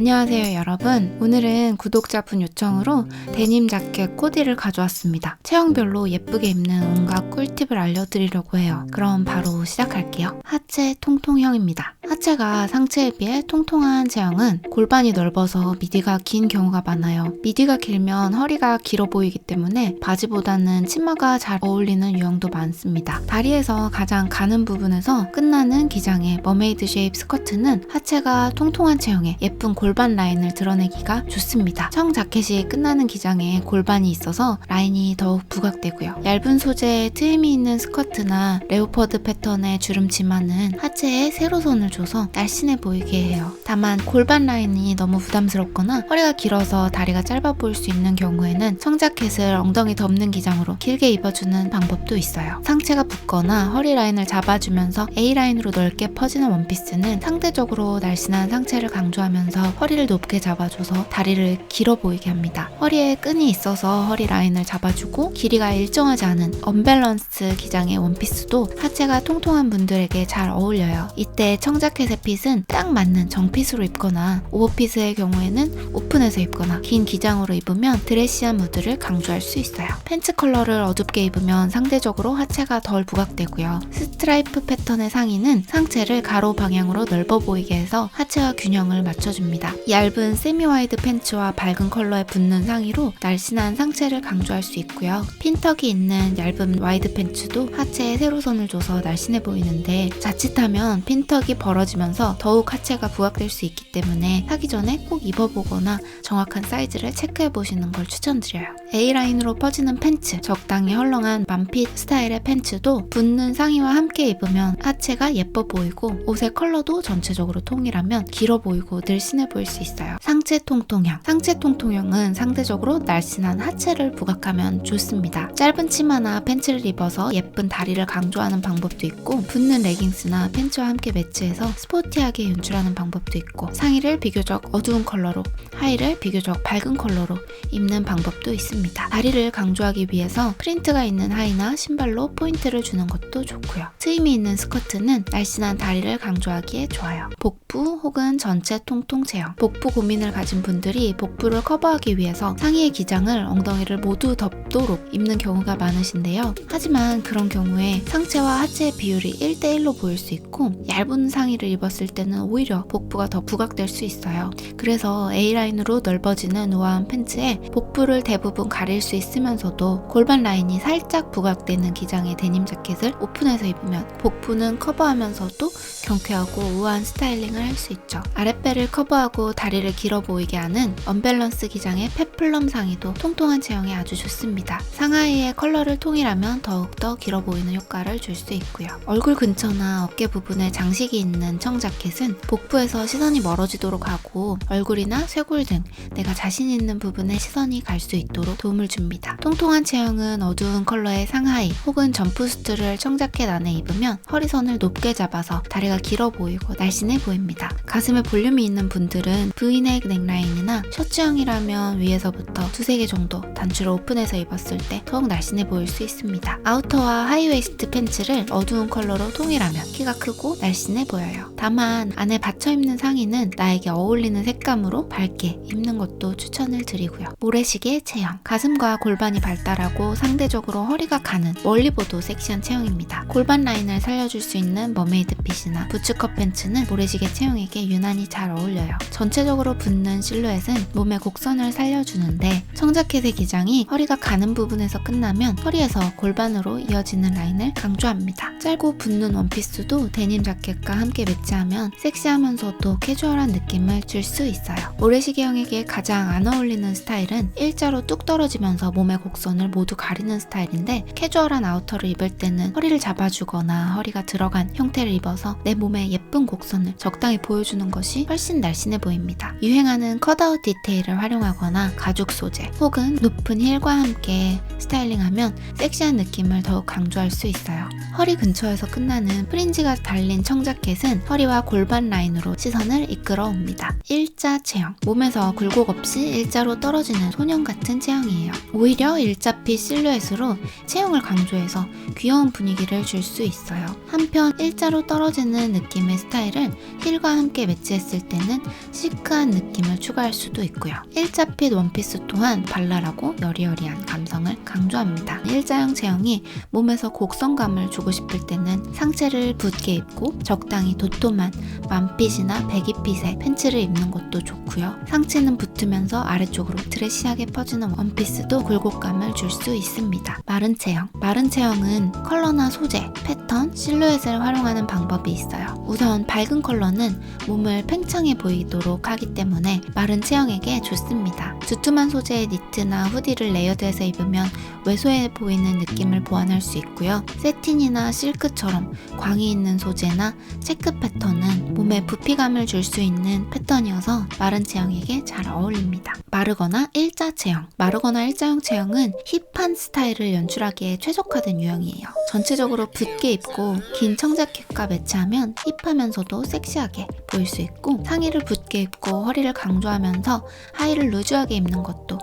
안녕하세요 여러분. 오늘은 구독자분 요청으로 데님 자켓 코디를 가져왔습니다. 체형별로 예쁘게 입는 온갖 꿀팁을 알려드리려고 해요. 그럼 바로 시작할게요. 하체 통통형입니다. 하체가 상체에 비해 통통한 체형은 골반이 넓어서 미디가 긴 경우가 많아요. 미디가 길면 허리가 길어 보이기 때문에 바지보다는 치마가 잘 어울리는 유형도 많습니다. 다리에서 가장 가는 부분에서 끝나는 기장의 머메이드 쉐입 스커트는 하체가 통통한 체형에 예쁜 골반 라인을 드러내기가 좋습니다. 청 자켓이 끝나는 기장에 골반이 있어서 라인이 더욱 부각되고요. 얇은 소재의 트임이 있는 스커트나 레오퍼드 패턴의 주름 치마는 하체에 세로선을 줘서 날씬해 보이게 해요. 다만 골반 라인이 너무 부담스럽거나 허리가 길어서 다리가 짧아 보일 수 있는 경우에는 청 자켓을 엉덩이 덮는 기장으로 길게 입어주는 방법도 있어요. 상체가 붓거나 허리 라인을 잡아주면서 A 라인으로 넓게 퍼지는 원피스는 상대적으로 날씬한 상체를 강조하면서 허리를 높게 잡아줘서 다리를 길어 보이게 합니다. 허리에 끈이 있어서 허리 라인을 잡아주고 길이가 일정하지 않은 언밸런스 기장의 원피스도 하체가 통통한 분들에게 잘 어울려요. 이때 청자켓의 핏은 딱 맞는 정핏으로 입거나 오버핏의 경우에는 오픈해서 입거나 긴 기장으로 입으면 드레시한 무드를 강조할 수 있어요. 팬츠 컬러를 어둡게 입으면 상대적으로 하체가 덜 부각되고요. 스트라이프 패턴의 상의는 상체를 가로 방향으로 넓어 보이게 해서 하체와 균형을 맞춰줍니다. 얇은 세미 와이드 팬츠와 밝은 컬러에 붙는 상의로 날씬한 상체를 강조할 수 있고요. 핀턱이 있는 얇은 와이드 팬츠도 하체에 세로선을 줘서 날씬해 보이는데 자칫하면 핀턱이 벌어지면서 더욱 하체가 부각될 수 있기 때문에 하기 전에 꼭 입어보거나 정확한 사이즈를 체크해 보시는 걸 추천드려요. A라인으로 퍼지는 팬츠, 적당히 헐렁한 만핏 스타일의 팬츠도 붙는 상의와 함께 입으면 하체가 예뻐 보이고 옷의 컬러도 전체적으로 통일하면 길어 보이고 늘씬해 보일 수 있어요. 상체 통통형. 상체 통통형은 상대적으로 날씬한 하체를 부각하면 좋습니다. 짧은 치마나 팬츠를 입어서 예쁜 다리를 강조하는 방법도 있고 붙는 레깅스나 팬츠와 함께 매치해서 스포티하게 연출하는 방법도 있고 상의를 비교적 어두운 컬러로 하의를 비교적 밝은 컬러로 입는 방법도 있습니다. 다리를 강조하기 위해서 프린트가 있는 하의나 신발로 포인트를 주는 것도 좋고요. 트임이 있는 스커트는 날씬한 다리를 강조하기에 좋아요. 복부 혹은 전체 통통 체형. 복부 고민을 가진 분들이 복부를 커버하기 위해서 상의의 기장을 엉덩이를 모두 덮도록 입는 경우가 많으신데요. 하지만 그런 경우에 상체와 하체의 비율이 1대1로 보일 수 있고 얇은 상의를 입었을 때는 오히려 복부가 더 부각될 수 있어요. 그래서 A라인으로 넓어지는 우아한 팬츠에 복부를 대부분 가릴 수 있으면서도 골반 라인이 살짝 부각되는 기장의 데님 자켓을 오픈해서 입으면 복부는 커버하면서도 경쾌하고 우아한 스타일링을 할 수 있죠. 아랫배를 커버하고 다리를 길어 보이게 하는 언밸런스 기장의 페플럼 상의도 통통한 체형에 아주 좋습니다. 상하이의 컬러를 통일하면 더욱더 길어 보이는 효과를 줄 수 있고요. 얼굴 근처나 어깨 부분에 장식이 있는 청자켓은 복부에서 시선이 멀어지도록 하고 얼굴이나 쇄골 등 내가 자신 있는 부분에 시선이 갈 수 있도록 도움을 줍니다. 통통한 체형은 어두운 컬러의 상하이 혹은 점프수트를 청자켓 안에 입으면 허리선을 높게 잡아서 다리가 길어 보이고 날씬해 보입니다. 가슴에 볼륨이 있는 분들 은 V넥 넥라인이나 셔츠형이라면 위에서부터 두세 개 정도 단추를 오픈해서 입었을 때 더욱 날씬해 보일 수 있습니다. 아우터와 하이웨이스트 팬츠를 어두운 컬러로 통일하면 키가 크고 날씬해 보여요. 다만 안에 받쳐 입는 상의는 나에게 어울리는 색감으로 밝게 입는 것도 추천을 드리고요. 모래시계 체형. 가슴과 골반이 발달하고 상대적으로 허리가 가는 멀리 보도 섹시한 체형입니다. 골반 라인을 살려줄 수 있는 머메이드 핏이나 부츠컷 팬츠는 모래시계 체형에게 유난히 잘 어울려요. 전체적으로 붙는 실루엣은 몸의 곡선을 살려주는데 청자켓의 기장이 허리가 가는 부분에서 끝나면 허리에서 골반으로 이어지는 라인을 강조합니다. 짧고 붙는 원피스도 데님 자켓과 함께 매치하면 섹시하면서도 캐주얼한 느낌을 줄 수 있어요. 모래시계형에게 가장 안 어울리는 스타일은 일자로 뚝 떨어지면서 몸의 곡선을 모두 가리는 스타일인데 캐주얼한 아우터를 입을 때는 허리를 잡아주거나 허리가 들어간 형태를 입어서 내 몸의 예쁜 곡선을 적당히 보여주는 것이 훨씬 날씬해 보입니다. 유행하는 컷아웃 디테일을 활용하거나 가죽 소재 혹은 높은 힐과 함께 스타일링하면 섹시한 느낌을 더욱 강조할 수 있어요. 허리 근처에서 끝나는 프린지가 달린 청자켓은 허리와 골반 라인으로 시선을 이끌어 옵니다. 일자 체형. 몸에서 굴곡 없이 일자로 떨어지는 소년 같은 체형이에요. 오히려 일자핏 실루엣으로 체형을 강조해서 귀여운 분위기를 줄 수 있어요. 한편 일자로 떨어지는 느낌의 스타일을 힐과 함께 매치했을 때는 시크한 느낌을 추가할 수도 있고요. 일자핏 원피스 또한 발랄하고 여리여리한 감성을 강조합니다. 일자형 체형이 몸에서 곡선감을 주고 싶을 때는 상체를 붓게 입고 적당히 도톰한 만핏이나 배기핏의 팬츠를 입는 것도 좋고요. 상체는 붙으면서 아래쪽으로 드레시하게 퍼지는 원피스도 굴곡감을 줄 수 있습니다. 마른 체형. 마른 체형은 컬러나 소재, 패턴, 실루엣을 활용하는 방법이 있어요. 우선 밝은 컬러는 몸을 팽창해 보이 도록 하기 때문에 마른 체형에게 좋습니다. 두툼한 소재의 니트나 후디를 레이어드해서 입으면 왜소해 보이는 느낌을 보완할 수 있고요. 세틴이나 실크처럼 광이 있는 소재나 체크 패턴은 몸에 부피감을 줄 수 있는 패턴이어서 마른 체형에게 잘 어울립니다. 마르거나 일자 체형. 마르거나 일자형 체형은 힙한 스타일을 연출하기에 최적화된 유형이에요. 전체적으로 붓게 입고 긴 청자켓과 매치하면 힙하면서도 섹시하게 보일 수 있고 상의를 붓게 입고 허리를 강조하면서 하의를 루즈하게 입는 것도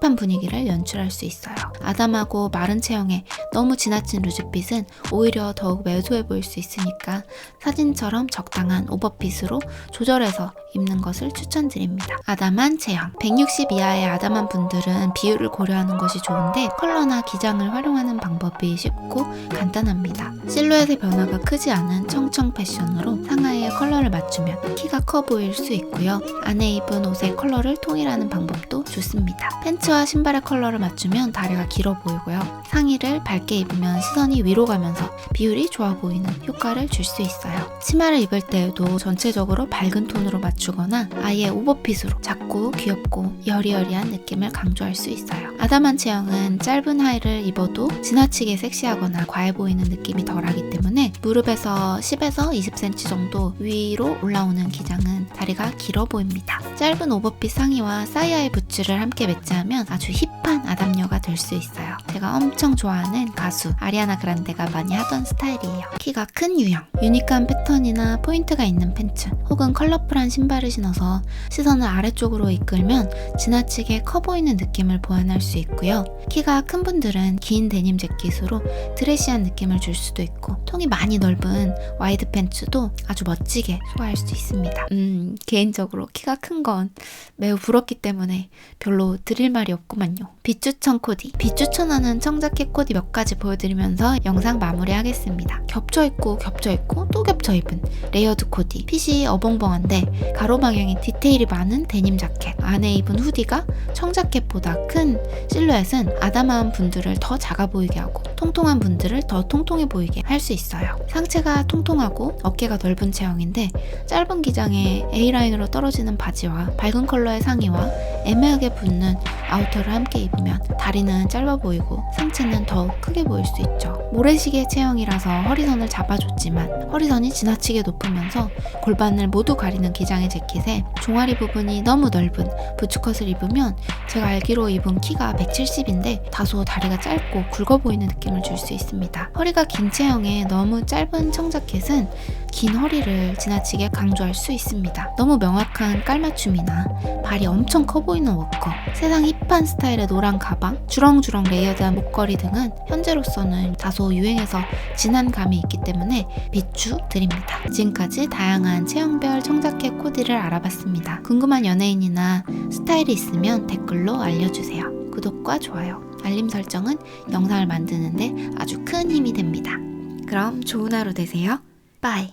힙한 분위기를 연출할 수 있어요. 아담하고 마른 체형에 너무 지나친 루즈핏은 오히려 더욱 왜소해 보일 수 있으니까 사진처럼 적당한 오버핏으로 조절해서 입는 것을 추천드립니다. 아담한 체형. 160 이하의 아담한 분들은 비율을 고려하는 것이 좋은데 컬러나 기장을 활용하는 방법이 쉽고 간단합니다. 실루엣의 변화가 크지 않은 청청 패션으로 상하의 컬러를 맞추면 키가 커 보일 수 있고요. 안에 입은 옷의 컬러를 통일하는 방법도 좋습니다. 팬츠와 신발의 컬러를 맞추면 다리가 길어 보이고요. 상의를 밝게 입으면 시선이 위로 가면서 비율이 좋아 보이는 효과를 줄 수 있어요. 치마를 입을 때에도 전체적으로 밝은 톤으로 맞추거나 아예 오버핏으로 작고 귀엽고 여리여리한 느낌을 강조할 수 있어요. 아담한 체형은 짧은 하의를 입어도 지나치게 섹시하거나 과해 보이는 느낌이 덜하기 때문에 무릎에서 10에서 20cm 정도 위로 올라오는 기장은 다리가 길어 보입니다. 짧은 오버핏 상의와 사이아의 부츠를 함께 매치하면 아주 힙한 아담녀가 될 수 있어요. 제가 엄청 좋아하는 가수 아리아나 그란데가 많이 하던 스타일이에요. 키가 큰 유형, 유니크한 패턴이나 포인트가 있는 팬츠 혹은 컬러풀한 신발을 신어서 시선을 아래쪽으로 이끌면 지나치게 커 보이는 느낌을 보완할 수 있고요. 키가 큰 분들은 긴 데님 재킷으로 드레시한 느낌을 줄 수도 있고 통이 많이 넓은 와이드 팬츠도 아주 멋지게 소화할 수 있습니다. 음, 개인적으로 키가 큰 건 매우 부럽기 때문에 별로 드릴 말이 없구만요. 빛추천 코디. 빛추천하는 청자켓 코디 몇 가지 보여드리면서 영상 마무리하겠습니다. 겹쳐 입고 겹쳐 입고 또 겹쳐 입은 레이어드 코디. 핏이 어벙벙한데 가로 방향이 디테일이 많은 데님 자켓. 안에 입은 후디가 청자켓보다 큰 실루엣은 아담한 분들을 더 작아 보이게 하고 통통한 분들을 더 통통해 보이게 할 수 있어요. 상체가 통통하고 어깨가 넓은 체형인데 짧은 기장에 A라인으로 떨어지는 바지와 밝은 컬러의 상의와 애매하게 붙는 아우터를 함께 입으면 다리는 짧아 보이고 상체는 더욱 크게 보일 수 있죠. 모래시계 체형이라서 허리선을 잡아줬지만 허리선이 지나치게 높으면서 골반을 모두 가리는 기장의 재킷에 종아리 부분이 너무 넓은 부츠컷을 입으면 제가 알기로 입은 키가 170인데 다소 다리가 짧고 굵어 보이는 느낌 을 줄 수 있습니다. 허리가 긴 체형에 너무 짧은 청자켓은 긴 허리를 지나치게 강조할 수 있습니다. 너무 명확한 깔맞춤이나 발이 엄청 커 보이는 워커, 세상 힙한 스타일의 노란 가방, 주렁주렁 레이어드한 목걸이 등은 현재로서는 다소 유행해서 진한 감이 있기 때문에 비추 드립니다. 지금까지 다양한 체형별 청자켓 코디를 알아봤습니다. 궁금한 연예인이나 스타일이 있으면 댓글로 알려주세요. 구독과 좋아요, 알림 설정은 영상을 만드는데 아주 큰 힘이 됩니다. 그럼 좋은 하루 되세요. 빠이.